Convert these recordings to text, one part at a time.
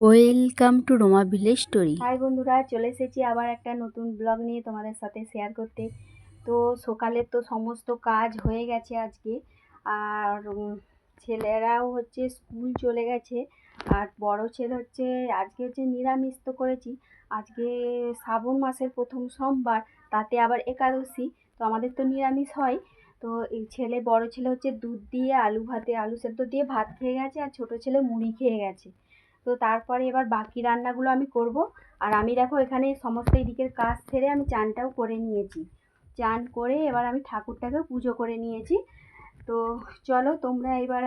Welcome to Roma village story hi বন্ধুরা, চলে এসেছি আবার একটা নতুন ব্লগ নিয়ে তোমাদের সাথে শেয়ার করতে। তো সকালে তো সমস্ত কাজ হয়ে গেছে আজকে। আর ছেলেরাও হচ্ছে স্কুল চলে গেছে। আর বড় ছেলে হচ্ছে, আজকে হচ্ছে নিরামিষ তো করেছি। আজকে শ্রাবণ মাসের প্রথম সোমবার, তাতে আবার একাদশী, তো আমাদের তো নিরামিষ হয়। তো এই ছেলে, বড় ছেলে হচ্ছে দুধ দিয়ে আলু ভাতে, আলু সেদ্ধ দিয়ে ভাত খেয়ে গেছে, আর ছোট ছেলে মুড়ি খেয়ে গেছে। তো তারপরে এবার বাকি রান্নাগুলো আমি করব। আর আমি দেখো এখানে সমস্ত এদিকের কাজ সেরে আমি চানটাও করে নিয়েছি। চান করে এবার আমি ঠাকুরটাকেও পুজো করে নিয়েছি। তো চলো তোমরা এবার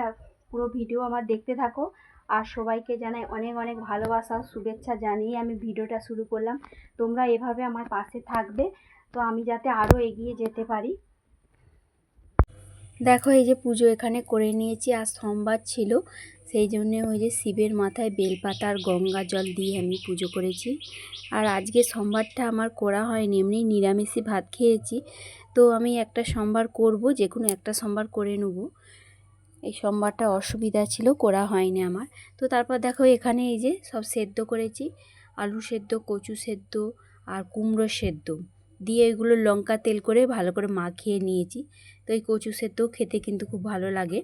পুরো ভিডিও আমার দেখতে থাকো। আর সবাইকে জানাই অনেক অনেক ভালোবাসা, শুভেচ্ছা জানিয়ে আমি ভিডিওটা শুরু করলাম। তোমরা এভাবে আমার পাশে থাকবে। তো আমি যাতে আরও এগিয়ে যেতে পারি। দেখো, এই যে পুজো এখানে করে নিয়েছি, আর সোমবার ছিল। সেই জন্য ওই যে শিবের মাথায় বেলপাতা আর গঙ্গা জল দিয়ে আমি পুজো করেছি। আর আজকে সোমবারটা আমার করা হয়নি, এমনি নিরামিষই ভাত খেয়েছি। তো আমি একটা সোমবার করব, যে কোনো একটা সোমবার করে নেব। এই সোমবারটা অসুবিধা ছিল, করা হয়নি আমার। তো তারপর দেখো, এখানে এই যে সব সেদ্ধ করেছি। আলু সেদ্ধ, কচু সেদ্ধ, আর কুমড়ো সেদ্ধ। দিয়ে এগুলো লঙ্কা, তেল করে ভালো করে মাখিয়ে নিয়েছি। তো এই কচু সেদ্ধ খেতে কিন্তু খুব ভালো লাগে।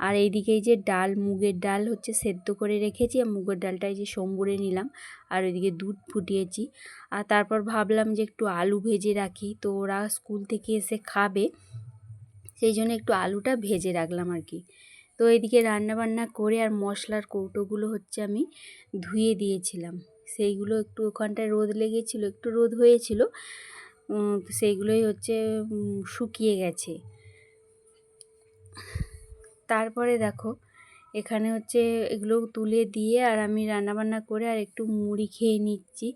আর এইদিকে এই যে ডাল, মুগের ডাল হচ্ছে সেদ্ধ করে রেখেছি। আর মুগের ডালটা এই যে সম্বরে নিলাম। আর ওইদিকে দুধ ফুটিয়েছি। আর তারপর ভাবলাম যে একটু আলু ভেজে রাখি। তো ওরা স্কুল থেকে এসে খাবে। সেই জন্য একটু আলুটা ভেজে রাখলাম আর কি। তো এইদিকে রান্নাবান্না করে আর মশলার কৌটোগুলো হচ্ছে আমি ধুয়ে দিয়েছিলাম। সেইগুলো একটু ওখানটায় রোদ লেগেছিলো, একটু রোদ হয়েছিল। সেইগুলোই হচ্ছে শুকিয়ে গেছে। তারপরে দেখো, এখানে হচ্ছে এগুলো তুলে দিয়ে আর আমি রান্নাবান্না করে আর একটু মুড়ি খেয়ে নিচ্ছি।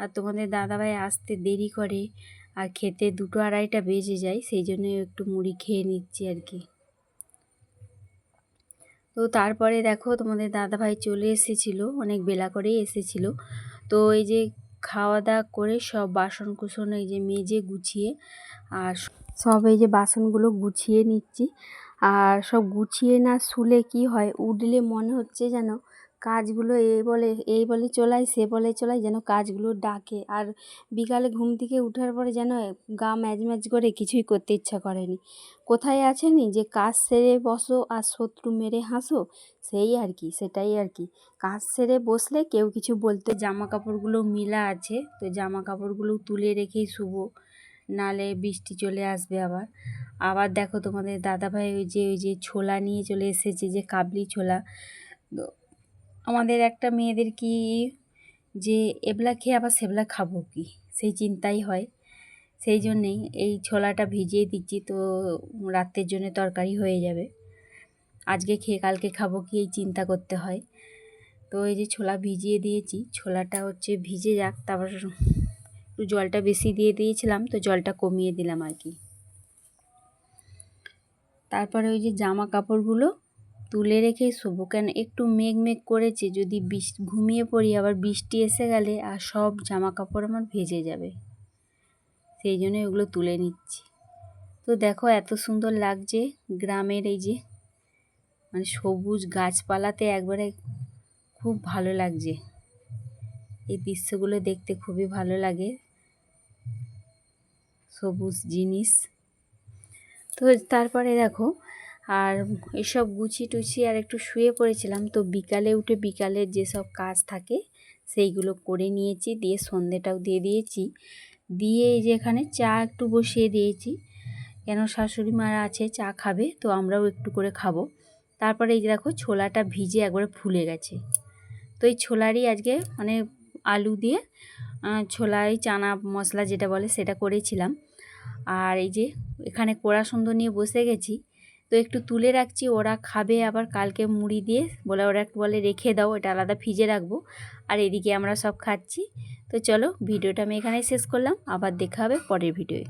আর তোমাদের দাদাভাই আসতে দেরি করে আর খেতে দুটো আড়াইটা বেজে যায়, সেই জন্য একটু মুড়ি খেয়ে নিচ্ছি আর কি। তো তারপরে দেখো, তোমাদের দাদাভাই চলে এসেছিল, অনেক বেলা করেই এসেছিল। তো এই যে খাওয়া দাওয়া করে সব বাসন কুসন এই যে মেজে গুছিয়ে আর সব এই যে বাসনগুলো গুছিয়ে নিচ্ছি। আর সব গুছিয়ে না শুলে কি হয়? উঠলে মনে হচ্ছে যেন কাজগুলো এই বলে এই বলে চলাই, সে বলে চলাই যেন কাজগুলো ডাকে। আর বিকালে ঘুম থেকে উঠার পরে যেন গা ম্যাজ ম্যাজ করে কিছুই করতে ইচ্ছা করেনি। কোথায় আছেনি? যে কাজ সেরে বসো আর শত্রু মেরে হাসো, সেই আর কি, সেটাই আর কি। কাজ সেরে বসলে কেউ কিছু বলতে, জামা কাপড়গুলো মিলা আছে, তো জামা কাপড়গুলো তুলে রেখেই শুবো। নালে বৃষ্টি চলে আসবে আবার। আবার দেখো তোমাদের দাদাভাই ওই যে ওই যে ছোলা নিয়ে চলে এসেছে, যে কাবলি ছোলা। আমাদের একটা মেয়েদের কি যে এবলা খেয়ে আবার সেবলা খাব কি? সেই চিন্তাই হয়। সেই জন্যেই এই ছোলাটা ভিজিয়ে দিচ্ছি তো রাত্রের জন্য তরকারি হয়ে যাবে। আজকে খেয়ে কালকে খাব কি এই চিন্তা করতে হয়। তো এই যে ছোলা ভিজিয়ে দিয়েছি, ছোলাটা হচ্ছে ভিজে যাক, তারপর একটু জলটা বেশি দিয়ে দিয়েছিলাম, তো জলটা কমিয়ে দিলাম আর কি। তারপরে ওই যে জামা কাপড়গুলো তুলে রেখে শোবো কেন? একটু মেঘ মেঘ করেছে, যদি বৃষ্টি ঘুমিয়ে পড়ি, আবার বৃষ্টি এসে গেলে আর সব জামা কাপড় আমার ভেজে যাবে। সেই জন্য ওগুলো তুলে নিচ্ছি। তো দেখো এত সুন্দর লাগছে গ্রামের এই যে মানে সবুজ গাছপালাতে একবারে খুব ভালো লাগছে। এই দৃশ্যগুলো দেখতে খুবই ভালো লাগে। সবুজ জিনিস। তো তারপরে দেখো, আর এসব গুছিয়ে টুছিয়ে আর একটু শুয়ে পড়েছিলাম। তো বিকালে উঠে বিকালের যেসব কাজ থাকে, সেইগুলো করে নিয়েছি। দিয়ে সন্ধেটাও দিয়ে দিয়েছি। দিয়ে এই যে এখানে চা একটু বসিয়ে দিয়েছি। কেন শাশুড়ি মারা আছে, চা খাবে, তো আমরাও একটু করে খাব। তারপরে এই যে দেখো, ছোলাটা ভিজে একবারে ফুলে গেছে। তো এই ছোলারই আজকে মানে আলু দিয়ে ছোলাই, চানা মশলা যেটা বলে সেটা করেছিলাম। আর এই যে এখানে কোড়া সুন্দর নিয়ে বসে গেছি, তো একটু তুলে রাখছি, ওরা খাবে আবার কালকে মুড়ি দিয়ে, বলে ওরা একটু বলে রেখে দাও, এটা আলাদা ফ্রিজে রাখব। আর এদিকে আমরা সব খাচ্ছি। তো চলো ভিডিওটা আমি এখানেই শেষ করলাম, আবার দেখা হবে পরের ভিডিওয়ে।